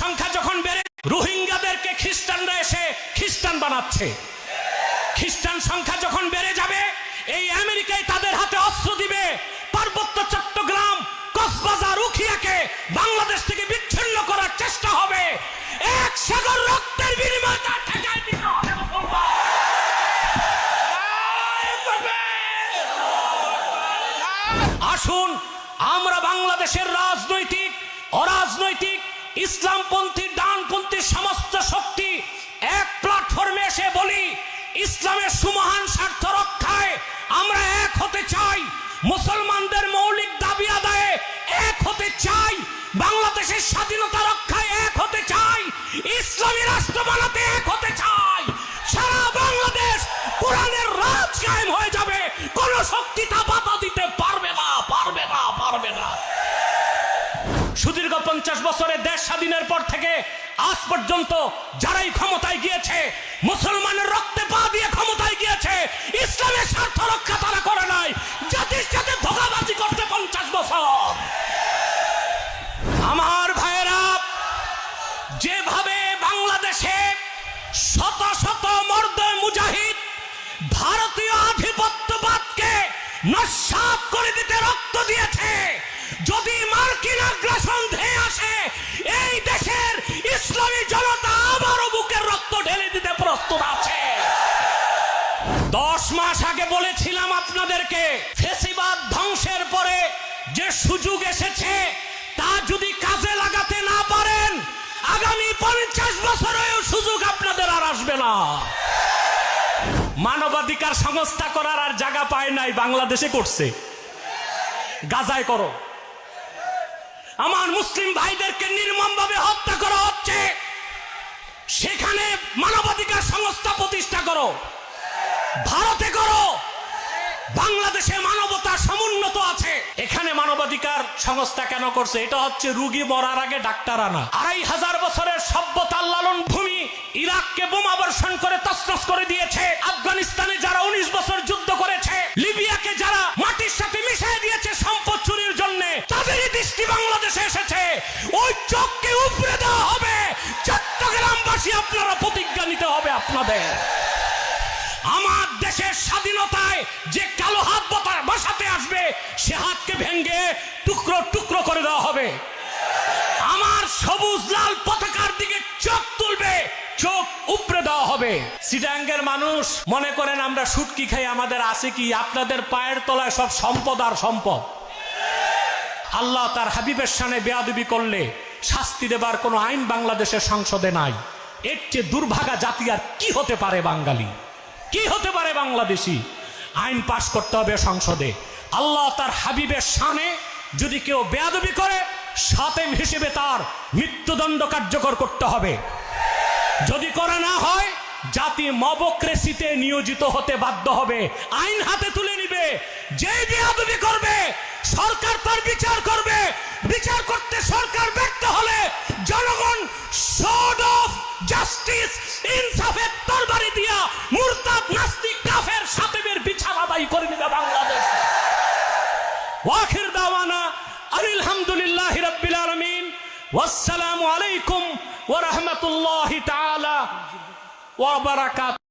সংখ্যা যখন বেড়ে, রোহিঙ্গাদেরকে খ্রিস্টানরা এসে খ্রিস্টান বানাচ্ছে। খ্রিস্টান সংখ্যা যখন বেড়ে যাবে, এই আমেরিকায় তাদের হাতে অস্ত্র দিবে। পার্বত্য চট্টগ্রাম, কক্সবাজার উখিয়াকে বাংলাদেশ থেকে বিচ্ছিন্ন করার চেষ্টা হবে। এক সাগর রক্তের বিনিময়ে আসুন, আমরা বাংলাদেশের রাজনৈতিক, অরাজনৈতিক ইসলামপন্থী, ডানপন্থী সমস্ত শক্তি এক প্ল্যাটফর্মে এসে বলি, ইসলামের সুমহান স্বার্থ রক্ষায় আমরা এক হতে চাই। মুসলমানদের মৌলিক দাবি আদায়ে এক হতে চাই। বাংলাদেশের স্বাধীনতা রক্ষায় এক হতে চাই। ইসলামী রাষ্ট্র বানাতে এক হতে চাই। সারা বাংলাদেশ কোরআনের রাজ কায়েম হয়ে যাবে। কোন শক্তি তা পঞ্চাশ বছরে দেশ স্বাধীনের পর থেকে আজ পর্যন্ত যারাই ক্ষমতায় গিয়েছে, মুসলমানের রক্তে পা দিয়ে ক্ষমতায় গিয়েছে, ইসলামের স্বার্থ রক্ষা তারা করে নাই, জাতির সাথে ধোকাবাজি করতে পঞ্চাশ বছর। আমার ভাইয়েরা, যেভাবে বাংলাদেশে শত শত মর্দ মুজাহিদ ভারতীয় আধিপত্যবাদকে নস্বাত করে দিতে রক্ত দিয়েছে, যদি মার্কিন আগ্রাসন প্রস্তুত আছে। দশ মাস আগে বলেছিলাম আপনাদেরকে, ফেসিবাদ ধ্বংসের পরে যে সুযোগ এসেছে, তা যদি কাজে লাগাতে না পারেন, আগামী পঞ্চাশ বছরেও সুযোগ আপনাদের আর আসবে না। মানবাধিকার সংস্থা করার আর জায়গা পায় নাই, বাংলাদেশে করছে। গাজায় করো। আমার মুসলিম ভাইদেরকে নির্মম ভাবে হত্যা করা হচ্ছে। সেখানে মানবাধিকার সংস্থা প্রতিষ্ঠা করো। ভারতে করো। বাংলাদেশে মানবতা সমুন্নত আছে। এখানে মানবাধিকার সংস্থা কেন করছে? এটা হচ্ছে রুগী মরার আগে ডাক্তার আনা। আড়াই হাজার বছরের সভ্যতার লালন ভূমি ইরাককে বোমা বর্ষণ করে তসনস করে দিয়েছে। আফগানিস্তানে যারা উনিশ বছর যুদ্ধ করেছে, লিবিয়াকে যারা মাটির সাথে মিশিয়ে দিয়েছে সম্পদ চুরির জন্য, তাদেরই দৃষ্টি বাংলাদেশে এসেছে। ওই হবে চট্টগ্রামবাসী আপনারা প্রতিজ্ঞা নিতে হবে আপনাদের। আমার দেশের স্বাধীনতায় যে কালো হাত বসাতে আসবে, সে হাতকে ভেঙ্গে টুকরো টুকরো করে দেওয়া হবে। আমার সবুজ লাল পতাকার দিকে চোখ তুলবে, চোখ উপড়ে দেওয়া হবে। সিডাঙ্গের মানুষ মনে করেন আমরা সুটকি খাই, আমাদের আছে কি? আপনাদের পায়ের তলায় সব সম্পদ আর সম্পদ। আল্লাহ তার হাবিবের সামনে বেয়াদবি করলে শাস্তি দেবার কোনো আইন বাংলাদেশের সংসদে নাই। এর চেয়ে দুর্ভাগা জাতি আর কি হতে পারে বাঙালি? কি হতে পারে বাংলাদেশি? আইন পাশ করতে হবে সংসদে। আল্লাহ তার হাবিবের সামনে যদি কেউ বেয়াদবি করে, সাতেম হিসেবে তার মৃত্যুদণ্ড কার্যকর করতে হবে। যদি করা না হয়, জাতি মবক্রেসিতে নিয়োজিত হতে বাধ্য হবে। আইন হাতে তুলে নিবে। যে বেয়াদবি করবে, সরকার তার বিচার করবে। বিচার করতে সরকার ব্যর্থ জাস্টিস ইনসাফের তরবারি দিয়া মুরতাদ নাস্তিক কাফের সাতেবের বিচার আদায় করে নেবে বাংলাদেশ। ওয়াখির দাওয়ানা আলহামদুলিল্লাহ রাব্বিল আলামিন। ওয়াসসালামু আলাইকুম ওয়া রাহমাতুল্লাহি তাআলা ওয়া বারাকাতুহু